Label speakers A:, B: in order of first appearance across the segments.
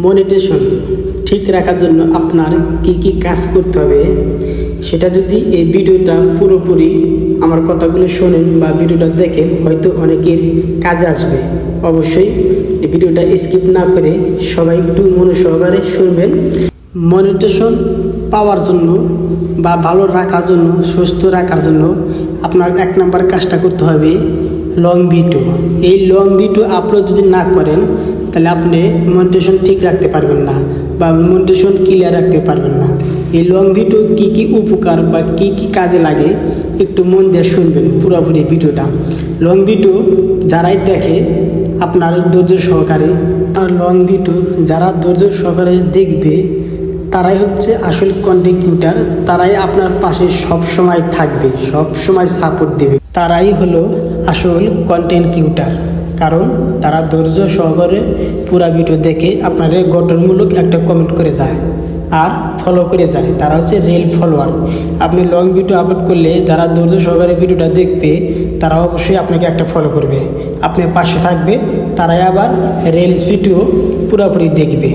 A: Monetisation ঠিক রাখার জন্য আপনার কি কি কাজ করতে হবে, সেটা যদি এই ভিডিওটা পুরোপুরি আমার কথাগুলো শোনেন বা ভিডিওটা দেখেন, হয়তো অনেকের কাজে আসবে। অবশ্যই এই ভিডিওটা স্কিপ না করে সবাই একটু মনোসহকারে শুনবেন। মনিটেশন পাওয়ার জন্য বা ভালো রাখার জন্য, সুস্থ রাখার জন্য আপনার এক নম্বর কাজটা করতে হবে লং ভিডিও। এই লং ভিডিও আপলোড যদি না করেন তাহলে আপনি মনিটেশন ঠিক রাখতে পারবেন না বা মনিটেশন ক্লিয়ার রাখতে পারবেন না। এই লং ভিডিও কী কী উপকার বা কী কী কাজে লাগে একটু মন দিয়ে শুনবেন পুরোপুরি ভিডিওটা। লং ভিডিও যারাই দেখে, আপনার ধৈর্য সহকারে আর লং ভিডিও যারা ধৈর্য সহকারে দেখবে, তারাই হচ্ছে আসল কন্টেন্ট তারাই আপনার পাশে সব সময় থাকবে সব সময় সাপোর্ট দেবে। তারাই হলো আসল কন্টেন্ট ক্রিয়েটার কারণ তারা ধৈর্য সহকারে পুরা ভিডিও দেখে আপনার গঠনমূলক একটা কমেন্ট করে যায় আর ফলো করে যায়। তারা হচ্ছে রিল ফলোয়ার আপনি লং ভিডিও আপলোড করলে যারা ধৈর্য সহকারে ভিডিওটা দেখবে, তারা অবশ্যই আপনাকে একটা ফলো করবে। আপনি পাশে থাকবে, তারাই আবার রিলস ভিডিও পুরোপুরি দেখবে।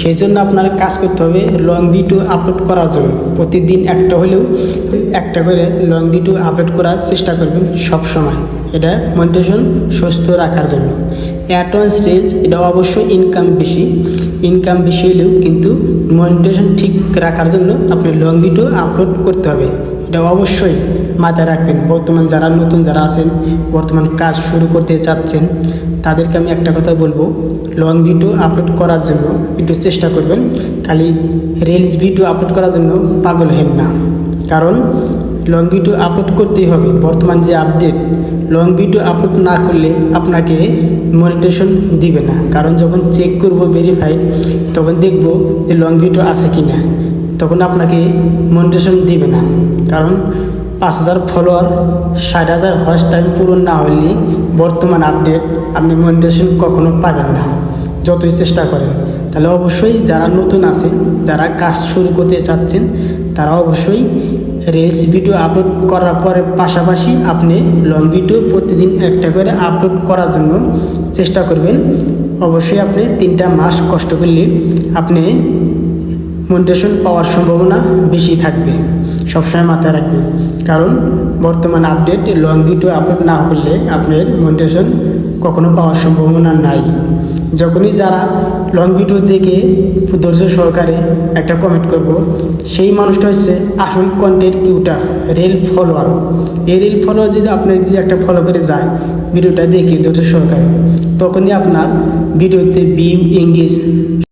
A: সেই জন্য আপনার কাজ করতে হবে লং ভিডিও আপলোড করার জন্য। প্রতিদিন একটা হলেও একটা করে লং ভিডিও আপলোড করার চেষ্টা করবেন সব সময় এটা মনিটেশন সুস্থ রাখার জন্য। অ্যাডভান্স রিলস এটা অবশ্যই ইনকাম বেশি। ইনকাম বেশি হলেও কিন্তু মনিটেশন ঠিক রাখার জন্য আপনি লং ভিডিও আপলোড করতে হবে। এটা অবশ্যই মাথায় রাখবেন। বর্তমান যারা নতুন যারা আছেন, বর্তমান কাজ শুরু করতে চাচ্ছেন, তাদেরকে আমি একটা কথা বলব। লং ভিডিও আপলোড করার জন্য একটু চেষ্টা করবেন। খালি রিলস ভিডিও আপলোড করার জন্য পাগল হেন না। কারণ লং ভিডিও আপলোড করতেই হবে। বর্তমান যে আপডেট লং ভিডিও আপলোড না করলে আপনাকে মনিটেশন দিবে না। কারণ যখন চেক করব ভেরিফাইড তখন দেখব যে লং ভিডিও আছে কি না তখন আপনাকে মনিটেশন দিবে না। কারণ পাঁচ হাজার ফলোয়ার ষাট হাজার হস টাইম পূরণ না হলে বর্তমান আপডেট আপনি মনিটেশন কখনো পাবেন না। যতই চেষ্টা করেন। তাহলে অবশ্যই যারা নতুন আছেন যারা কাজ শুরু করতে চাচ্ছেন, তারা অবশ্যই রিলস ভিডিও আপলোড করার পরে পাশাপাশি আপনি লং ভিডিও প্রতিদিন একটা করে আপলোড করার জন্য চেষ্টা করবেন। অবশ্যই আপনি তিনটা মাস কষ্ট করলে আপনি মনিটেশন পাওয়ার সম্ভাবনা বেশি থাকবে। সবসময় মাথায় রাখবেন। কারণ বর্তমান আপডেট লং ভিডিও আপলোড না করলে আপনার মনিটেশন কখনো পাওয়ার সম্ভাবনা নাই। যখনই যারা লং ভিডিও দেখে ধৈর্য সহকারে একটা কমেন্ট করব। সেই মানুষটা হচ্ছে আসল কন্টেন্ট কিউটার রেল ফলোয়ার এই রেল ফলোয়ার যদি আপনার যদি একটা ফলো করে যায় ভিডিওটা দেখে ধৈর্য সহকারে, তখনই আপনার ভিডিওতে বিম এঙ্গেজ